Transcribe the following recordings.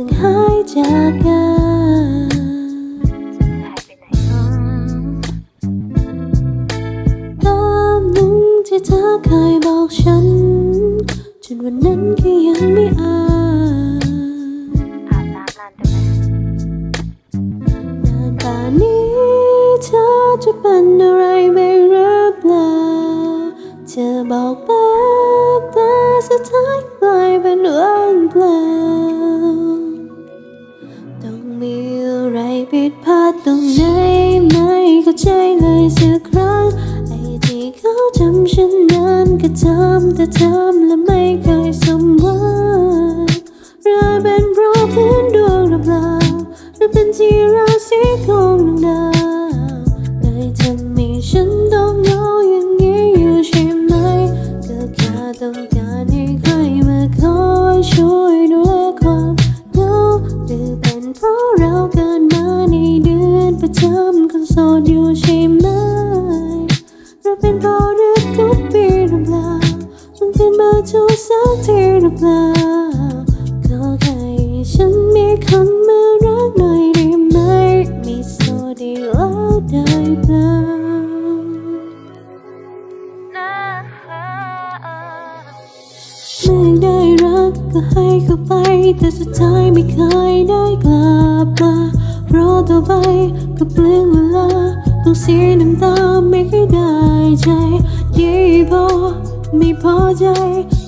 จากกันหายไปไหนตามหนึ่งที่เธอเคยบอกฉัน จนวันนั้นก็ยังไม่อานอาบน้ำนานจังเลยนานป่านนี้เธอจะเป็นอะไรไม่รู้เปล่าเธอบอกแบบแต่สุดท้าย นั้นก็ทำแต่ทำและไม่เคย มันเป็นมาทุกสักทีหรือเปล่าขอแค่ให้ฉันมีคนมารักหน่อยได้ไหมมีโซดีแล้วได้เปล่าไม่ได้รักก็ให้เข้าไป แต่สุดท้ายไม่เคยได้กลับมารอต่อไปก็เปลืองเวลาต้องเสียน้ำตาไม่เคยได้ใจดีพอ ไม่พอใจ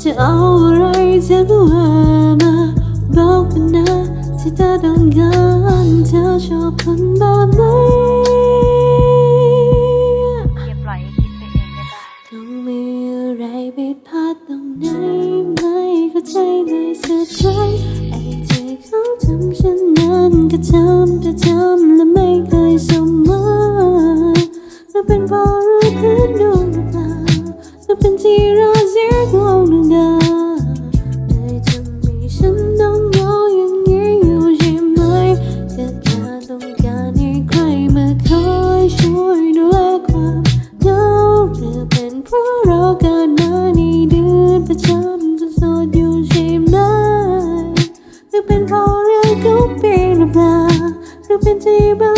จะเอาอะไรจะรู้ว่ามาบอกกันนะที่เธอต้องการเธอชอบคนแบบไหนอย่าปล่อยให้คิดไปเองได้ปะต้องมีอะไรผิดพลาดตรงไหนไม่เข้าใจเลยสักครั้งไอ้ที่เขาทำฉันนั้นก็ทำแต่ทำและ neighbor.